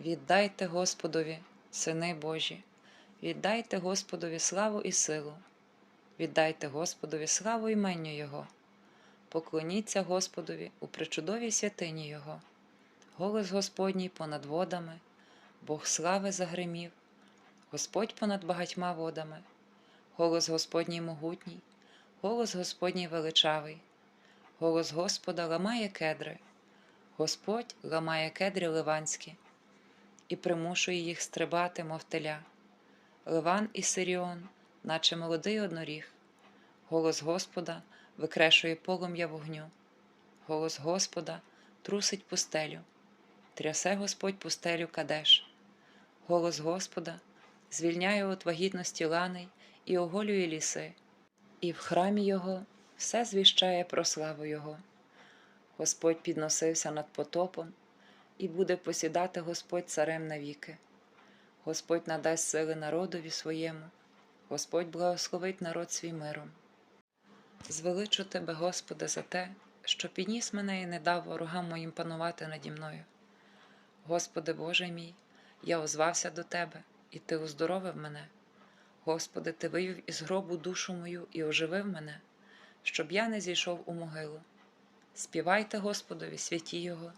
Віддайте Господові, сини Божі, віддайте Господові славу і силу, віддайте Господові славу іменню Його, поклоніться Господові у причудовій святині Його, голос Господній понад водами, Бог слави загримів, Господь понад багатьма водами, голос Господній могутній, голос Господній величавий, голос Господа ламає кедри, Господь ламає кедри ливанські і примушує їх стрибати, мов теля. Ливан і Сиріон, наче молодий одноріг. Голос Господа викрешує полум'я вогню. Голос Господа трусить пустелю. Трясе Господь пустелю Кадеш. Голос Господа звільняє от вагітності ланей і оголює ліси, і в храмі Його все звіщає про славу Його. Господь підносився над потопом, і буде посідати Господь царем навіки. Господь надасть сили народові своєму, Господь благословить народ свій миром. Звеличу тебе, Господи, за те, що підніс мене і не дав ворогам моїм панувати наді мною. Господи Боже мій, я озвався до Тебе, і Ти оздоровив мене. Господи, Ти вивів із гробу душу мою і оживив мене, щоб я не зійшов у могилу. Співайте Господові, святі Його,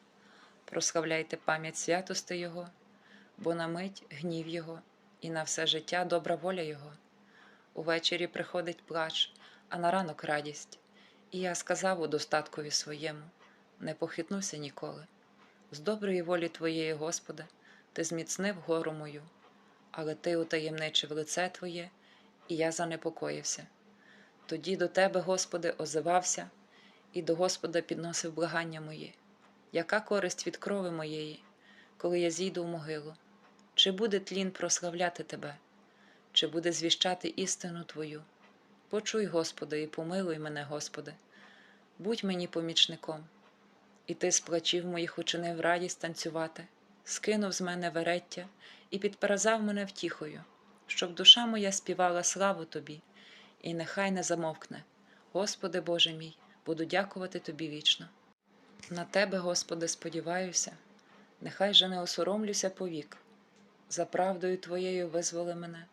прославляйте пам'ять святости Його, бо на мить гнів Його, і на все життя добра воля Його. Увечері приходить плач, а на ранок радість. І я сказав у достаткові своєму: не похитнуся ніколи. З доброї волі Твоєї, Господи, Ти зміцнив гору мою, але Ти утаємничив лице Твоє, і я занепокоївся. Тоді до Тебе, Господи, озивався, і до Господа підносив благання мої. Яка користь від крови моєї, коли я зійду в могилу? Чи буде тлін прославляти Тебе? Чи буде звіщати істину Твою? Почуй, Господи, і помилуй мене, Господи, будь мені помічником. І ти з плачів моїх учинив радість танцювати, скинув з мене вереття і підперезав мене втіхою, щоб душа моя співала славу Тобі, і нехай не замовкне. Господи Боже мій, буду дякувати Тобі вічно. На Тебе, Господи, сподіваюся, нехай же не осоромлюся повік. За правдою Твоєю визволи мене,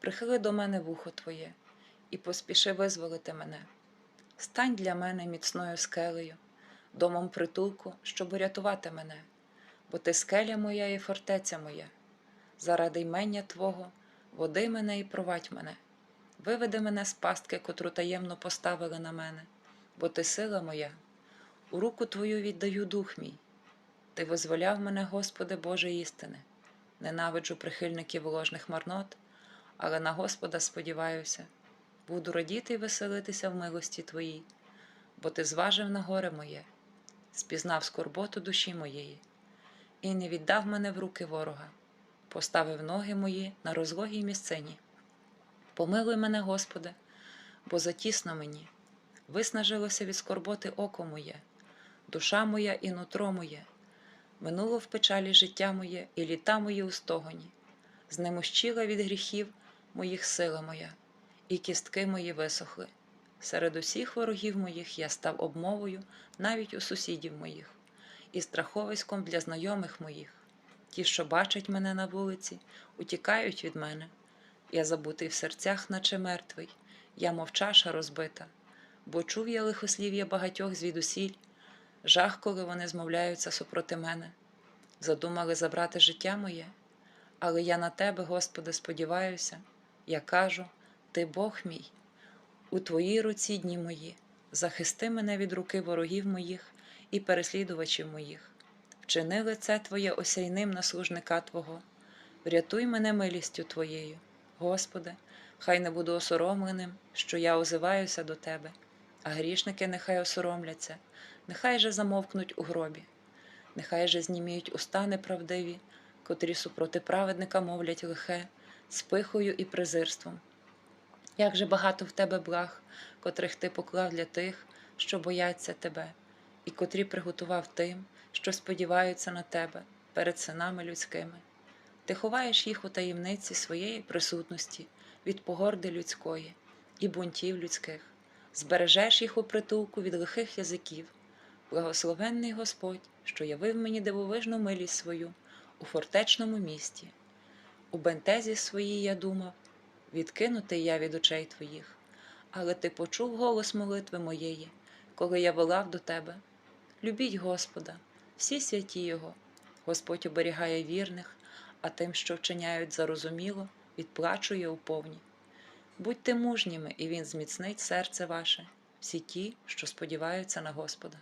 прихили до мене вухо Твоє і поспіши визволити мене. Стань для мене міцною скелею, домом притулку, щоб урятувати мене, бо ти скеля моя і фортеця моя. Заради ймення Твого, води мене і провадь мене, виведи мене з пастки, котру таємно поставили на мене, бо ти сила моя, у руку Твою віддаю дух мій. Ти визволяв мене, Господи Боже істини, ненавиджу прихильників ложних марнот, але на Господа сподіваюся, буду радіти і веселитися в милості Твоїй, бо Ти зважив на горе моє, спізнав скорботу душі моєї, і не віддав мене в руки ворога, поставив ноги мої на розлогій місцині. Помилуй мене, Господи, бо затісно мені, виснажилося від скорботи око моє, душа моя і нутро моє, минуло в печалі життя моє і літа мої у стогоні, знемощила від гріхів моїх сила моя, і кістки мої висохли. Серед усіх ворогів моїх я став обмовою навіть у сусідів моїх, і страховиськом для знайомих моїх. Ті, що бачать мене на вулиці, утікають від мене. Я забутий в серцях, наче мертвий, я мов чаша розбита, бо чув я лихослів'я багатьох звідусіль, жах, коли вони змовляються супроти мене, задумали забрати життя моє, але я на тебе, Господи, сподіваюся, я кажу, Ти Бог мій, у Твоїй руці дні мої, захисти мене від руки ворогів моїх і переслідувачів моїх. Вчини лице Твоє осяйним на служника Твого, врятуй мене милістю Твоєю, Господи, хай не буду осоромленим, що я озиваюся до Тебе, а грішники нехай осоромляться, нехай же замовкнуть у гробі, нехай же зніміють уста неправдиві, котрі супроти праведника мовлять лихе, з пихою і презирством. Як же багато в тебе благ, котрих ти поклав для тих, що бояться тебе, і котрі приготував тим, що сподіваються на тебе перед синами людськими. Ти ховаєш їх у таємниці своєї присутності від погорди людської і бунтів людських, збережеш їх у притулку від лихих язиків. Благословенний Господь, що явив мені дивовижну милість свою, у фортечному місті. У бентезі своїй я думав, відкинутий я від очей твоїх, але ти почув голос молитви моєї, коли я волав до тебе. Любіть Господа, всі святі Його. Господь оберігає вірних, а тим, що вчиняють зарозуміло, відплачує уповні. Будьте мужніми, і Він зміцнить серце ваше, всі ті, що сподіваються на Господа.